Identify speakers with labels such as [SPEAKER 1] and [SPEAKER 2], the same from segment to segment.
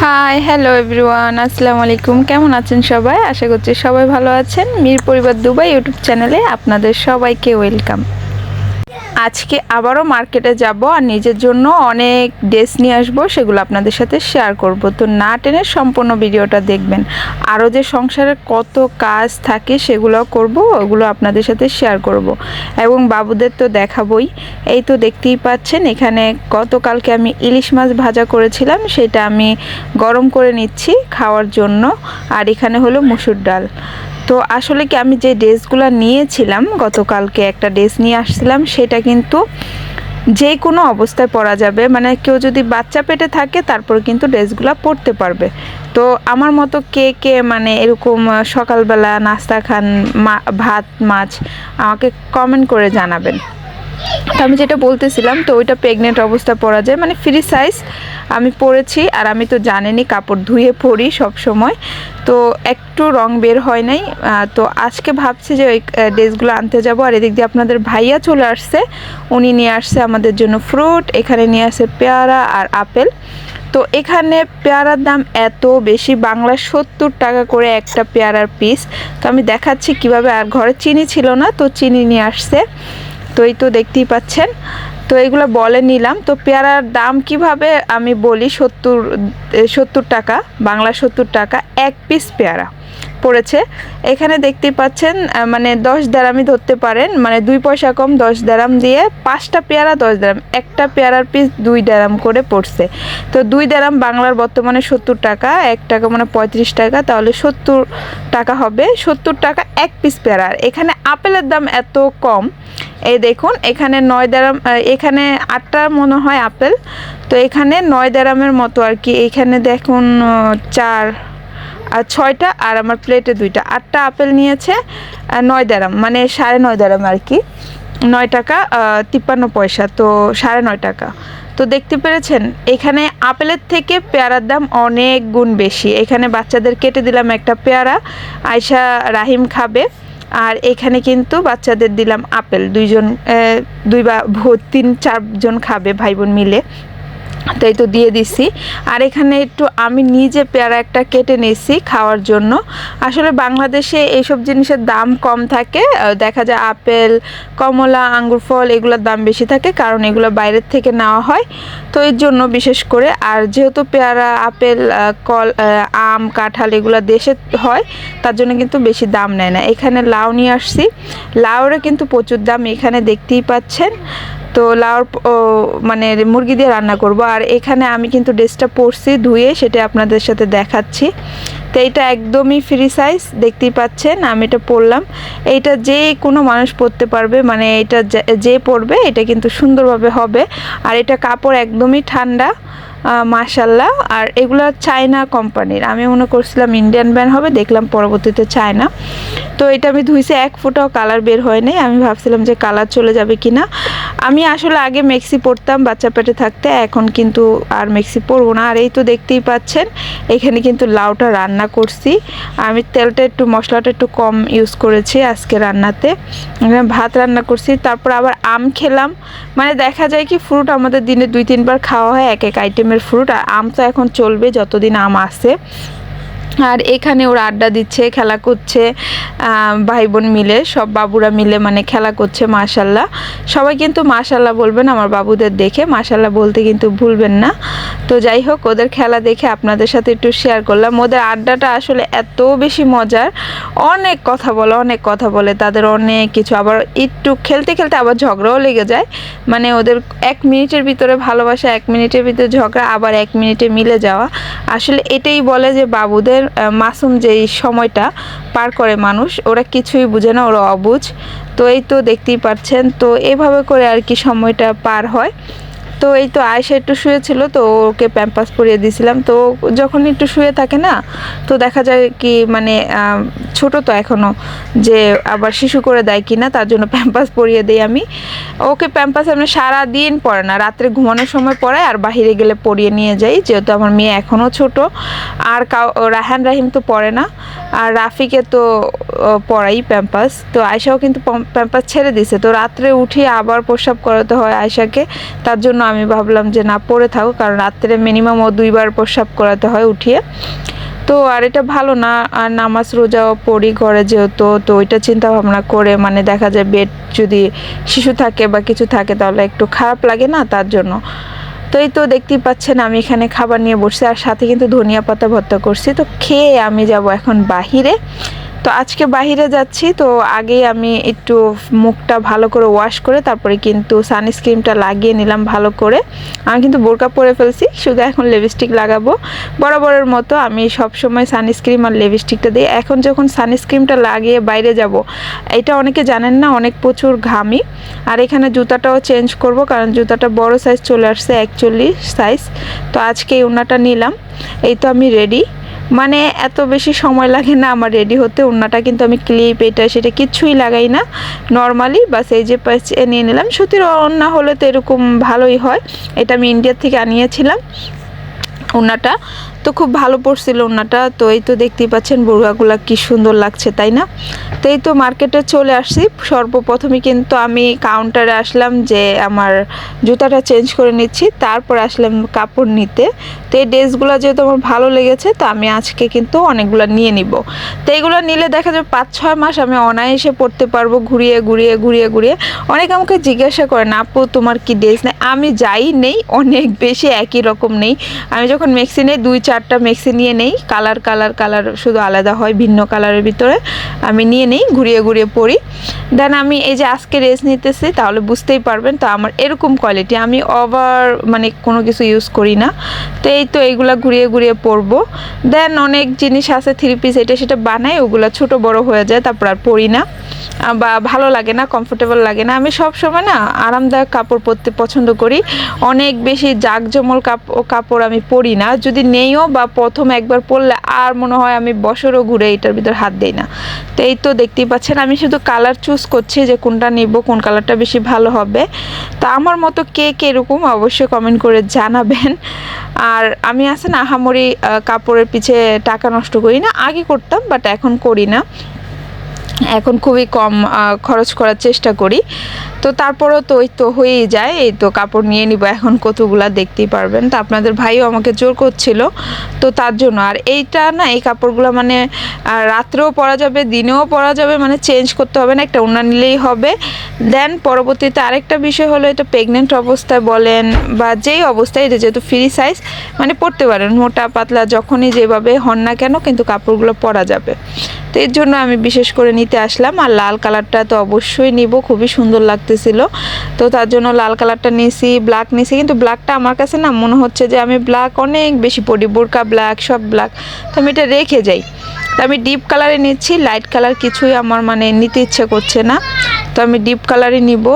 [SPEAKER 1] Hi hello everyone আসসালামু আলাইকুম কেমন আছেন সবাই? আশা করছি সবাই ভালো আছেন। মির পরিবার দুবাই ইউটিউব চ্যানেলে আপনাদের সবাইকে ওয়েলকাম আজকে আবারও মার্কেটে যাব আর নিজের জন্য অনেক ড্রেস নিয়ে আসব, সেগুলো আপনাদের সাথে শেয়ার করব। তো না টেনে সম্পূর্ণ ভিডিওটা দেখবেন। আরও যে সংসারের কত কাজ থাকে সেগুলো করব, ওগুলো আপনাদের সাথে শেয়ার করব। এবং বাবুদের তো দেখাবই। এই তো দেখতেই পাচ্ছেন, এখানে গতকালকে আমি ইলিশ মাছ ভাজা করেছিলাম, সেটা আমি গরম করে নিচ্ছি খাওয়ার জন্য। আর এখানে হলো মুসুর ডাল। তো আসলে কি আমি যে ড্রেসগুলো নিয়েছিলাম, গতকালকে একটা ড্রেস নিয়ে আসছিলাম, সেটা কিন্তু যে কোনো অবস্থায় পরা যাবে। মানে কেউ যদি বাচ্চা পেটে থাকে, তারপর কিন্তু ড্রেসগুলো পরতে পারবে। তো আমার মতো কে কে মানে এরকম সকালবেলা নাস্তা খান ভাত, মাছ, আমাকে কমেন্ট করে জানাবেন। তো আমি যেটা বলতেছিলাম, তো ওইটা প্রেগনেন্ট অবস্থা পরা যায়। মানে ফ্রি সাইজ আমি পরেছি আর আমি তো জানেনই কাপড় ধুয়ে পরি সব সময়। তো একটু রং বের হয় নাই। তো আজকে ভাবছি যে ওই ড্রেসগুলো আনতে যাব আর এদিক দিয়ে আপনাদের ভাইয়া চলে আসছে। উনি নিয়ে আসছে আমাদের জন্য ফ্রুট, এখানে নিয়ে আসছে পেয়ারা আর আপেল। তো এখানে পেয়ারার দাম এত বেশি, বাংলা সত্তর টাকা করে একটা পেয়ারার পিস তো আমি দেখাচ্ছি কীভাবে, আর ঘরে চিনি ছিল না, তো চিনি নিয়ে আসছে। তো এই তো দেখতেই পাচ্ছেন। তো এগুলো বলে নিলাম। তো পেয়ারার দাম কীভাবে আমি বলি? সত্তর সত্তর টাকা, বাংলা সত্তর টাকা, এক পিস পেয়ারা পড়েছে। এখানে দেখতেই পাচ্ছেন মানে দশ দারামই ধরতে পারেন মানে দুই পয়সা কম দশ দারাম দিয়ে পাঁচটা পেয়ারা দশ দারাম, একটা পেয়ারার পিস দুই দারাম করে পড়ছে। তো দুই দারাম বাংলার বর্তমানে সত্তর টাকা, এক টাকা মানে পঁয়ত্রিশ টাকা, তাহলে সত্তর টাকা হবে। সত্তর টাকা এক পিস পেয়ারা। এখানে আপেলের দাম এত কম এই দেখুন, এখানে নয় দারাম এখানে আটটা মনে হয় আপেল। তো এখানে নয় দারামের মতো আর কি। এখানে দেখুন চার আর ছয়টা আর আমার প্লেটে দুইটা। আটটা আপেল নিয়েছে নয় দারাম মানে সাড়ে নয় দারাম আর কি। নয় টাকা তিপ্পান্ন পয়সা, তো সাড়ে নয় টাকা। তো দেখতে পেরেছেন, এখানে আপেলের থেকে পেয়ারার দাম অনেক গুণ বেশি। এখানে বাচ্চাদের কেটে দিলাম একটা পেয়ারা, আয়শা রাহিম খাবে। আর এখানে কিন্তু বাচ্চাদের দিলাম আপেল। দুইজন দুই বা ভোর তিন, চারজন খাবে ভাই বোন মিলে। তো এই তো দিয়ে দিছি। আর এখানে একটু আমি নিজে পেয়ারা একটা কেটে নিয়েছি খাওয়ার জন্য। আসলে বাংলাদেশে এইসব জিনিসের দাম কম থাকে। দেখা যায় আপেল, কমলা, আঙ্গুর, ফল এগুলোর দাম বেশি থাকে কারণ এগুলো বাইরের থেকে নেওয়া হয়। তো এর জন্য বিশেষ করে আর যেহেতু পেয়ারা, আপেল কল আম, কাঁঠাল এগুলো দেশে হয়, তার জন্য কিন্তু বেশি দাম নেয় না। এখানে লাউ নিয়ে আসছি। লাউরে কিন্তু প্রচুর দাম, এখানে দেখতেই পাচ্ছেন। তো লাউর মানে মুরগি দিয়ে রান্না করব। আর এখানে আমি কিন্তু ড্রেসটা পরছি, ধুয়ে সেটা আপনাদের সাথে দেখাচ্ছি। তো এইটা একদমই ফ্রি সাইজ দেখতেই পাচ্ছেন, আমি এটা পরলাম। এইটা যে কোনো মানুষ পরতে পারবে মানে এটা যে পরবে, এটা কিন্তু সুন্দরভাবে হবে। আর এটা কাপড় একদমই ঠান্ডা। মাশাল্লাহ আর এগুলো চায়না কোম্পানির। আমি মনে করছিলাম ইন্ডিয়ান ব্র্যান্ড হবে, দেখলাম পরবর্তীতে চায়না। তো এটা আমি ধুইছে, এক ফুটাও কালার বের হয় নাই। আমি ভাবছিলাম যে কালার চলে যাবে কি না আমি আসলে আগে মেক্সি পরতাম, বাচ্চা পেটে থাকতে। এখন কিন্তু আর মেক্সি পরবো না। আর এই তো দেখতেই পাচ্ছেন, এখানে কিন্তু লাউটা রান্না করছি। আমি তেলটা একটু, মশলাটা একটু কম ইউজ করেছি আজকে রান্নাতে। ভাত রান্না করছি, তারপর আবার আম খেলাম। মানে দেখা যায় কি ফ্রুট আমাদের দিনে দুই, তিনবার খাওয়া হয়, এক এক আইটেমের ফ্রুট আর আম তো এখন চলবে যতদিন আম আসে। আর এখানে ওরা আড্ডা দিচ্ছে, খেলা করছে ভাই বোন মিলে, সব বাবুরা মিলে মানে খেলা করছে, মাশাল্লাহ। সবাই কিন্তু মাশাল্লাহ বলবেন, আমার বাবুদের দেখে মাশাল্লাহ বলতে কিন্তু ভুলবেন না। তো যাই হোক, ওদের খেলা দেখে আপনাদের সাথে একটু শেয়ার করলাম। ওদের আড্ডাটা আসলে এত বেশি মজার, অনেক কথা বলে, অনেক কথা বলে। তাদের অনেক কিছু আবার একটু খেলতে খেলতে আবার ঝগড়াও লেগে যায়। মানে ওদের এক মিনিটের ভিতরে ভালোবাসা, এক মিনিটের ভিতরে ঝগড়া, আবার এক মিনিটে মিলে যাওয়া। আসলে এটাই বলে যে বাবুদের মাসুম যেই সময়টা পার করে মানুষ, ওরা কিছুই বুঝে না, ওরা অবুঝ। তো এই তো দেখতেই পাচ্ছেন তো এভাবে করে আর কি সময়টা পার হয়। তো এই তো আয়সা একটু শুয়েছিল, তো ওকে প্যাম্পাস পরিয়ে দিয়েছিলাম। তো যখন একটু শুয়ে থাকে না, তো দেখা যায় কি মানে ছোট তো এখনও যে আবার শিশু করে দেয় কি না, তার জন্য প্যাম্পাস পরিয়ে দিই আমি। ওকে প্যাম্পাস আমি সারা দিন পরে না, রাত্রে ঘুমানোর সময় পড়াই আর বাইরে গেলে পরিয়ে নিয়ে যাই, যেহেতু আমার মেয়ে এখনও ছোট। আর কাউ রাহান রাহিম তো পড়ে না, আর রাফিকে তো পড়াই প্যাম্পাস তো আয়সাও কিন্তু প্যাম্পাস ছেড়ে দিছে। তো রাত্রে উঠে আবার প্রস্রাব করাতে হয় আয়সাকে তার জন্য আমি ভাবলাম যে না পরে থাকো কারণ রাত্রে মিনিমাম ও দুইবার প্রস্রাব করাতে হয় উঠিয়ে। তো আর এটা ভালো না, আর নামাজ রোজাও পড়ি ঘরে যেহেতু, তো ওইটা চিন্তা ভাবনা করে মানে দেখা যায় বেড যদি শিশু থাকে বা কিছু থাকে, তাহলে একটু খারাপ লাগে না তার জন্য। তো এই তো দেখতেই পাচ্ছেন, আমি এখানে খাবার নিয়ে বসছি, আর সাথে কিন্তু ধনিয়া পাতা ভর্তা করছি। তো খেয়ে আমি যাব এখন বাহিরে। তো আজকে বাহিরে যাচ্ছি, তো আগেই আমি একটু মুখটা ভালো করে ওয়াশ করে তারপরে কিন্তু সানস্ক্রিনটা লাগিয়ে নিলাম ভালো করে। আমি কিন্তু বোরকা পরে ফেলছি, শুধু এখন লিপস্টিক লাগাবো। বরাবরের মতো আমি সব সময় সানস্ক্রিন আর লিপস্টিকটা দিই। এখন যখন সানস্ক্রিনটা লাগিয়ে বাইরে যাব, এটা অনেকে জানেন না, অনেক প্রচুর ঘামি। আর এখানে জুতাটাও চেঞ্জ করব, কারণ জুতাটা বড় সাইজ চলে আসছে, একচল্লিশ সাইজ তো আজকে এই ওনাটা নিলাম, এই তো আমি রেডি মানে এত বেশি সময় লাগে না আমার রেডি হতে। ওড়নাটা কিন্তু আমি ক্লিপ এটা সেটা কিছুই লাগাই না। নর্মালি বাস এই যে পাশে নিয়ে নিলাম। সত্যি ওড়না হলে তো এরকম ভালোই হয়। এটা আমি ইন্ডিয়া থেকে আনিয়েছিলাম। ওড়নাটা তো খুব ভালো পড়ছিল ওনাটা। তো এই তো দেখতেই পাচ্ছেন বুর্গাগুলা কি সুন্দর লাগছে, তাই না? তো এই তো মার্কেটে চলে আসছি। সর্বপ্রথমে কিন্তু আমি কাউন্টারে আসলাম যে আমার জুতাটা চেঞ্জ করে নিচ্ছি, তারপর আসলাম কাপড় নিতে। তো এই ড্রেসগুলো যেহেতু আমার ভালো লেগেছে, তো আমি আজকে কিন্তু অনেকগুলো নিয়ে নিব। তো এইগুলো নিলে দেখা যাবে পাঁচ ছয় মাস আমি অনায়াসে পড়তে পারব ঘুরিয়ে ঘুরিয়ে ঘুরিয়ে ঘুরিয়ে। অনেকে আমাকে জিজ্ঞাসা করেন, আপু, তোমার কি ড্রেস নেই? আমি যাই নেই, অনেক বেশি একই রকম নেই। আমি যখন মেক্সিনে দুই চার চারটা মেক্সি নিয়ে নেই। কালার কালার কালার শুধু আলাদা হয়, ভিন্ন কালারের ভিতরে। আমি নিয়ে নেই, ঘুরিয়ে ঘুরিয়ে পড়ি দেন আমি এই যে আজকে রেস নিতেছি, তাহলে বুঝতেই পারবেন তো আমার এরকম কোয়ালিটি আমি ওভার মানে কোনো কিছু ইউজ করি না। তো এই তো এইগুলা ঘুরিয়ে ঘুরিয়ে পরবো। দেন অনেক জিনিস আছে থ্রি পিস এটা সেটা বানাই, ওগুলো ছোট বড় হয়ে যায়, তারপর আর পরি না। বা ভালো লাগে না কমফোর্টেবল লাগে না। আমি সব সময় না আরামদায়ক কাপড় পরতে পছন্দ করি। অনেক বেশি জাঁকজমল কাপড় আমি পরি না। যদি নেইও বা প্রথম একবার পরলে আর মনে হয় আমি বছরও ঘুরে এটার ভিতর হাত দিই না। তো এই তো দেখতেই পাচ্ছেন, আমি শুধু কালার চুজ করছি যে কোনটা নিব, কোন কালারটা বেশি ভালো হবে। তা আমার মতো কে কে এরকম অবশ্যই কমেন্ট করে জানাবেন। আর আমি আছে না, আহামরি কাপড়ের পিছে টাকা নষ্ট করি না। আগে করতাম বাট এখন করি না। এখন খুবই কম খরচ করার চেষ্টা করি। তো তারপরও তো ওই তো হয়েই যায়, এই তো কাপড় নিয়ে নিব, এখন কতগুলা দেখতেই পারবেন। তো আপনাদের ভাইও আমাকে জোর করছিল, তো তার জন্য। আর এইটা না, এই কাপড়গুলো মানে রাত্রেও পরা যাবে, দিনেও পরা যাবে মানে চেঞ্জ করতে হবে না, একটা ওনা নিলেই হবে। দেন পরবর্তীতে আরেকটা বিষয় হলো, এটা প্রেগনেন্ট অবস্থায় বলেন, বা যেই অবস্থায়, এটা যেহেতু ফ্রি সাইজ মানে পরতে পারেন। মোটা, পাতলা, যখনই যেভাবে হন না কেন, কিন্তু কাপড়গুলো পরা যাবে। তো এর জন্য আমি বিশেষ করে নিতে আসলাম আর লাল কালারটা তো অবশ্যই নিব, খুবই সুন্দর লাগতেছিল। তো তার জন্য লাল কালারটা নিয়েছি ব্ল্যাক নিয়েছি কিন্তু ব্ল্যাকটা আমার কাছে না মনে হচ্ছে যে আমি ব্ল্যাক অনেক বেশি পড়ি বোরকা ব্ল্যাক সব ব্ল্যাক তো আমি এটা রেখে যাই। তো আমি ডিপ কালারে নিচ্ছি লাইট কালার কিছুই আমার মানে নিতে ইচ্ছে করছে না। তো আমি ডিপ কালারই নিব।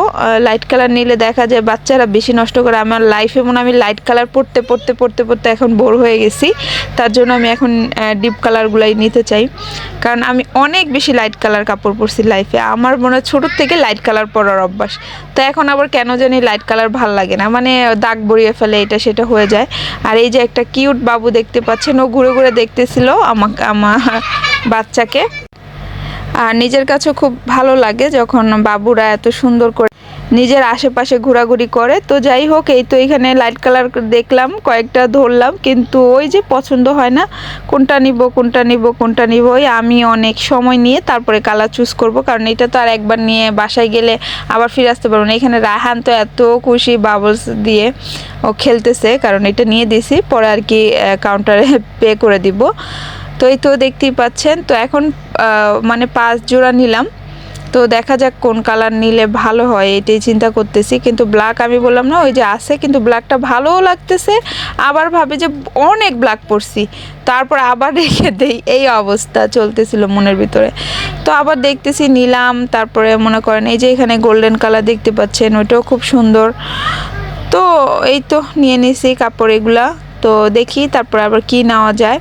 [SPEAKER 1] লাইট কালার নিলে দেখা যায় বাচ্চারা বেশি নষ্ট করে, আমার লাইফে মনে আমি লাইট কালার পড়তে পড়তে পড়তে পড়তে এখন বোর হয়ে গেছি। তার জন্য আমি এখন ডিপ কালারগুলাই নিতে চাই। কারণ আমি অনেক বেশি লাইট কালার কাপড় পরছি লাইফে আমার মনে হয় ছোটোর থেকে লাইট কালার পরার অভ্যাস। তো এখন আবার কেন জানি লাইট কালার ভালো লাগে না। মানে দাগ বড়িয়ে ফেলে, এটা সেটা হয়ে যায়। আর এই যে একটা কিউট বাবু দেখতে পাচ্ছেন, ও ঘুরে ঘুরে দেখতেছিল আমাকে, আমার বাচ্চাকে। আর নিজের কাছে খুব ভালো লাগে যখন বাবুরা এত সুন্দর করে নিজের আশেপাশে ঘোরাঘুরি করে। তো যাই হোক, এই তো এখানে লাইট কালার দেখলাম, কয়েকটা ধরলাম, কিন্তু ওই যে পছন্দ হয় না, কোনটা নিব কোনটা নিব কোনটা নিব, ওই আমি অনেক সময় নিয়ে তারপরে কালার চুজ করব, কারণ এটা তো আর একবার নিয়ে বাসায় গেলে আবার ফিরে আসতে পারব না। এখানে রাহান তো এত খুশি বাবলস দিয়ে ও খেলতেছে, কারণ এটা নিয়ে দিছি, পরে আর কি কাউন্টারে পে করে দিব। তো এই তো দেখতেই পাচ্ছেন। তো এখন মানে পাঁচ জোড়া নিলাম। তো দেখা যাক কোন কালার নিলে ভালো হয়, এটাই চিন্তা করতেছি। কিন্তু ব্ল্যাক আমি বললাম না, ওই যে আছে, কিন্তু ব্ল্যাকটা ভালোও লাগতেছে। আবার ভাবে যে অনেক ব্ল্যাক পরছি। তারপর আবার রেখে দেই, এই অবস্থা চলতেছিল মনের ভিতরে। তো আবার দেখতেছি, নিলাম। তারপরে মনে করেন, এই যে এখানে গোল্ডেন কালার দেখতে পাচ্ছেন, ওইটাও খুব সুন্দর। তো এই তো, নিয়ে নিছি কাপড় এগুলা। তো দেখি, তারপর আবার কি নেওয়া যায়।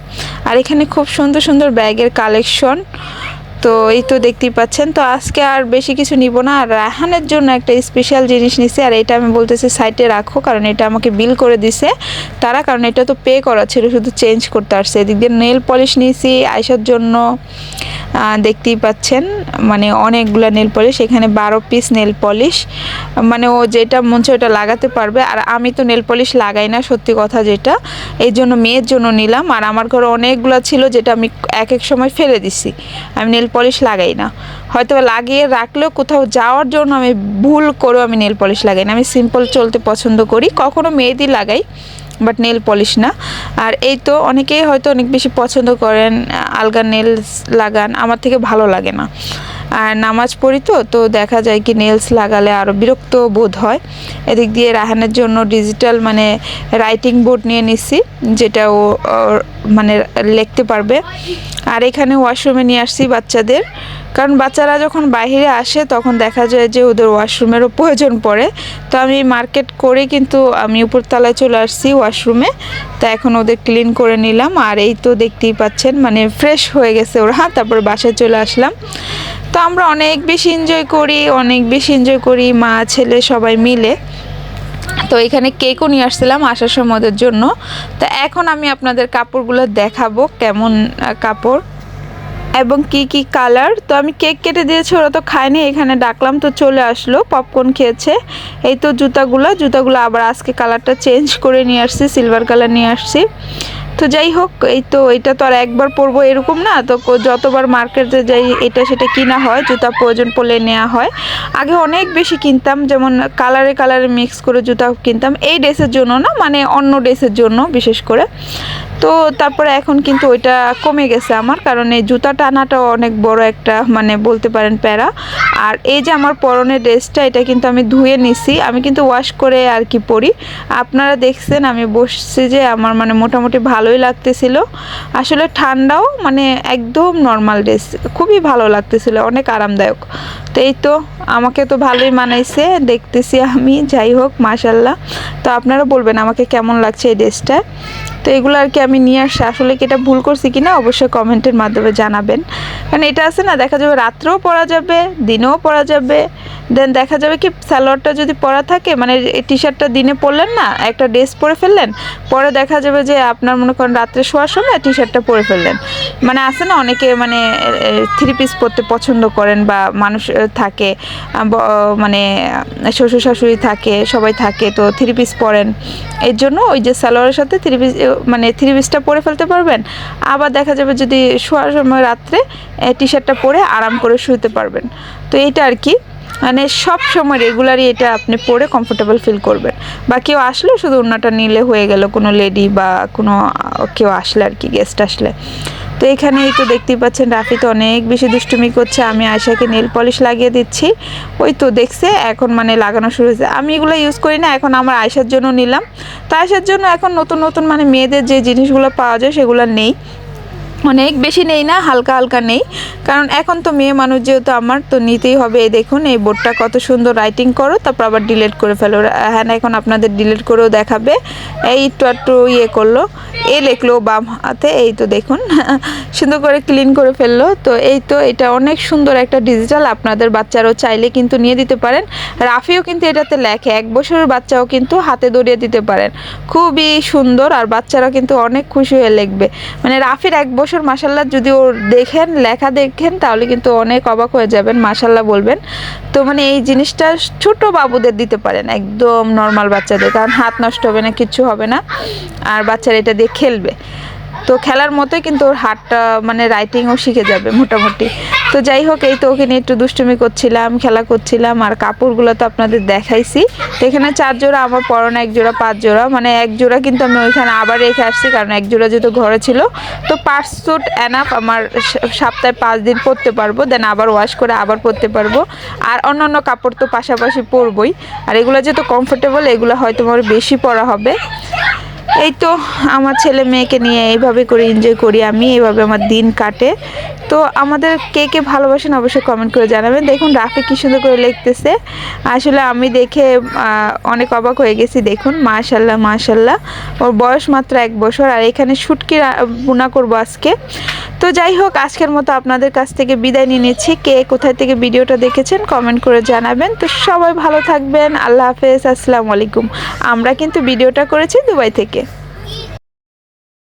[SPEAKER 1] আর এখানে খুব সুন্দর সুন্দর ব্যাগের কালেকশন তো এই তো দেখতেই পাচ্ছেন। তো আজকে আর বেশি কিছু নিব না। আর রায়হানের জন্য একটা স্পেশাল জিনিস নিছি, আর এটা আমি বলতেছি সাইটে রাখো, কারণ এটা আমাকে বিল করে দিছে তারা, কারণ এটা তো পে করা ছিল, শুধু চেঞ্জ করতে আসছে। এদিক দিয়ে নেল পলিশ নিয়েছি আয়সার জন্য। দেখতেই পাচ্ছেন মানে অনেকগুলো নেল পলিশ এখানে বারো পিস নেল পলিশ মানে ও যেটা মন ওটা লাগাতে পারবে। আর আমি তো নেল পলিশ লাগাই না, সত্যি কথা যেটা। এই জন্য, মেয়ের জন্য নিলাম। আর আমার ঘরে অনেকগুলো ছিল, যেটা আমি এক এক সময় ফেলে দিছি। আমি নেল পলিশ লাগাই না। হয়তো লাগিয়ে রাখলেও কোথাও যাওয়ার জন্য আমি ভুল করেও আমি নেল পলিশ লাগাই না। আমি সিম্পল চলতে পছন্দ করি, কখনো মেয়েদি লাগাই বাট নেল পলিশ না। আর এই তো অনেকেই হয়তো অনেক বেশি পছন্দ করেন আলগা নেল লাগান, আমার থেকে ভালো লাগে না। আর নামাজ পড়ি তো তো দেখা যায় কি নেলস লাগালে আরও বিরক্ত বোধ হয়। এদিক দিয়ে রাহানের জন্য ডিজিটাল মানে রাইটিং বোর্ড নিয়ে নিছি, যেটা ও মানে লিখতে পারবে। আর এখানে ওয়াশরুমে নিয়ে আসছি বাচ্চাদের। কারণ বাচ্চারা যখন বাইরে আসে, তখন দেখা যায় যে ওদের ওয়াশরুমেরও প্রয়োজন পড়ে। তো আমি মার্কেট করে কিন্তু আমি উপরতলায় চলে আসছি ওয়াশরুমে তা এখন ওদের ক্লিন করে নিলাম। আর এই তো দেখতেই পাচ্ছেন মানে ফ্রেশ হয়ে গেছে ওরা। তারপর বাসায় চলে আসলাম। তো আমরা অনেক বেশি এনজয় করি, অনেক বেশি এনজয় করি মা, ছেলে সবাই মিলে। তো এখানে কেকও নিয়ে আসছিলাম আসার সময় ওদের জন্য। তো এখন আমি আপনাদের কাপড়গুলো দেখাবো কেমন কাপড় এবং কি কি কালার তো আমি কেক কেটে দিয়েছি, ওরা তো খায়নি, এখানে ডাকলাম, তো চলে আসলো পপকর্ন খেয়েছে। এই তো জুতাগুলো জুতাগুলো আবার আজকে কালারটা চেঞ্জ করে নিয়ে আসছি সিলভার কালার নিয়ে আসছি। তো যাই হোক, এই তো এটা তো আর একবার পরবো এরকম না, তো যতবার মার্কেটে যাই এটা সেটা কিনা হয়, জুতা প্রয়োজন পড়লে নেওয়া হয়। আগে অনেক বেশি কিনতাম, যেমন কালারে কালারে মিক্স করে জুতা কিনতাম, এই ড্রেসের জন্য না মানে অন্য ড্রেসের জন্য বিশেষ করে। তো তারপরে এখন কিন্তু ওইটা কমে গেছে আমার, কারণ এই জুতা টানাটাও অনেক বড় একটা মানে বলতে পারেন প্যারা। আর এই যে আমার পরনের ড্রেসটা, এটা কিন্তু আমি ধুয়ে নিছি, আমি কিন্তু ওয়াশ করে আর কি পরি। আপনারা দেখছেন, আমি বসছি যে আমার মানে মোটামুটি ভালোই লাগতেছিল। আসলে ঠান্ডাও মানে একদম নর্মাল ড্রেস খুবই ভালো লাগতেছিল, অনেক আরামদায়ক। তো এই তো, আমাকে তো ভালোই মানাইছে, দেখতেছি আমি, যাই হোক, মাশাল্লাহ। তো আপনারা বলবেন আমাকে কেমন লাগছে এই ড্রেসটা তো এগুলো আর কি আমি নিয়ে আসছি আসলে কি এটা ভুল করছি কিনা অবশ্যই কমেন্টের মাধ্যমে জানাবেন। কারণ এটা আছে না, দেখা যাবে রাত্রেও পরা যাবে, দিনেও পরা যাবে। দেন দেখা যাবে কি সালোয়ারটা যদি পরা থাকে মানে টি শার্টটা দিনে পরলেন না, একটা ড্রেস পরে ফেললেন, পরে দেখা যাবে যে আপনার মনে করেন রাত্রে শোয়ার সময় টি শার্টটা পরে ফেললেন। মানে আছে না অনেকে মানে থ্রি পিস পরতে পছন্দ করেন বা মানুষ থাকে মানে শ্বশুর শাশুড়ি থাকে, সবাই থাকে, তো থ্রি পিস পরেন। এর জন্য ওই যে সালোয়ারের সাথে থ্রি পিস মানে থ্রি পিসটা পরে ফেলতে পারবেন। আবার দেখা যাবে যদি শোয়ার সময় রাত্রে টি শার্টটা পরে আরাম করে শুতে পারবেন। তো এইটা আর কি। মানে সব সময় রেগুলারই এটা আপনি পরে কমফোর্টেবল ফিল করবেন। বা কেউ আসলে শুধু ওনাটা নিলে হয়ে গেল কোনো লেডি বা কোনো, কেউ আসলে আর কি গেস্ট আসলে। তো এখানেই তো দেখতেই পাচ্ছেন, রাফি তো অনেক বেশি দুষ্টুমি করছে, আমি আয়সাকে নেল পলিশ লাগিয়ে দিচ্ছি। ওই তো দেখছে, এখন মানে লাগানো শুরু হয়েছে। আমি এগুলো ইউজ করি না, এখন আমার আয়সার জন্য নিলাম। তো আয়সার জন্য এখন নতুন নতুন মানে মেয়েদের যে জিনিসগুলো পাওয়া যায় সেগুলো নেই। অনেক বেশি নেই না, হালকা হালকা নেই। কারণ এখন তো মেয়ে মানুষ যেহেতু আমার, তো নিতেই হবে এই দেখুন, এই বোর্ডটা কত সুন্দর রাইটিং করো, তারপর আবার ডিলেট করে ফেলো। হ্যাঁ এখন আপনাদের ডিলেট করেও দেখাবে। এই একটু একটু ইয়ে করল, এ লেখলো বাম হাতে, এই তো দেখুন, সুন্দর করে ক্লিন করে ফেলল। তো এই তো, এটা অনেক সুন্দর একটা ডিজিটাল আপনাদের বাচ্চারাও চাইলে কিন্তু নিয়ে দিতে পারেন। রাফিও কিন্তু এটাতে লেখে, এক বছরের বাচ্চাও কিন্তু হাতে দড়িয়ে দিতে পারেন। খুবই সুন্দর, আর বাচ্চারা কিন্তু অনেক খুশি হয়ে লিখবে। মানে রাফির এক বছর মাসাল্লাহ যদি ওর দেখেন, লেখা দেখেন, তাহলে কিন্তু অনেক অবাক হয়ে যাবেন মাসাল্লাহ বলবেন। তো মানে এই জিনিসটা ছোট বাবুদের দিতে পারেন, একদম নর্মাল বাচ্চাদের, কারণ হাত নষ্ট হবে না, কিছু হবে না, আর বাচ্চারা এটা দিয়ে খেলবে। তো খেলার মতোই কিন্তু ওর হাতটা মানে রাইটিংও শিখে যাবে মোটামুটি। তো যাই হোক, এই তো ওকে নিয়ে একটু দুষ্টুমি করছিলাম, খেলা করছিলাম, আর কাপড়গুলো তো আপনাদের দেখাইছি। তো এখানে চার জোড়া, আমার পরনে এক জোড়া, পাঁচ জোড়া মানে এক জোড়া কিন্তু আমি ওইখানে আবার রেখে আসছি, কারণ এক জোড়া যেহেতু ঘরে ছিল। তো পাঁচ স্যুট অ্যানাপ আমার সপ্তাহে পাঁচ দিন পরতে পারব দেন আবার ওয়াশ করে আবার পরতে পারব। আর অন্যান্য কাপড় তো পাশাপাশি পরবই। আর এগুলো যেহেতু কমফোর্টেবল এগুলো হয়তো আমার বেশি পরা হবে। এই তো আমার ছেলে মেয়েকে নিয়ে এইভাবে করে এনজয় করি আমি, এইভাবে আমার দিন কাটে। তো আমাদের কে কে ভালোবাসেন অবশ্যই কমেন্ট করে জানাবেন। দেখুন, রাফে কি সুন্দর করে লিখতেছে। আসলে আমি দেখে অনেক অবাক হয়ে গেছি। দেখুন মাশাল্লাহ মাশাল্লাহ ওর বয়স মাত্র এক বছর, আর এখানে শুটকি বোনা করব আজকে। তো যাই হোক, আজকের মতো আপনাদের কাছ থেকে বিদায় নিয়ে নিচ্ছি। কে কোথায় থেকে ভিডিওটা দেখেছেন কমেন্ট করে জানাবেন। তো সবাই ভালো থাকবেন। আল্লাহ হাফেজ। আসসালামু আলাইকুম। আমরা কিন্তু ভিডিওটা করেছি দুবাই থেকে।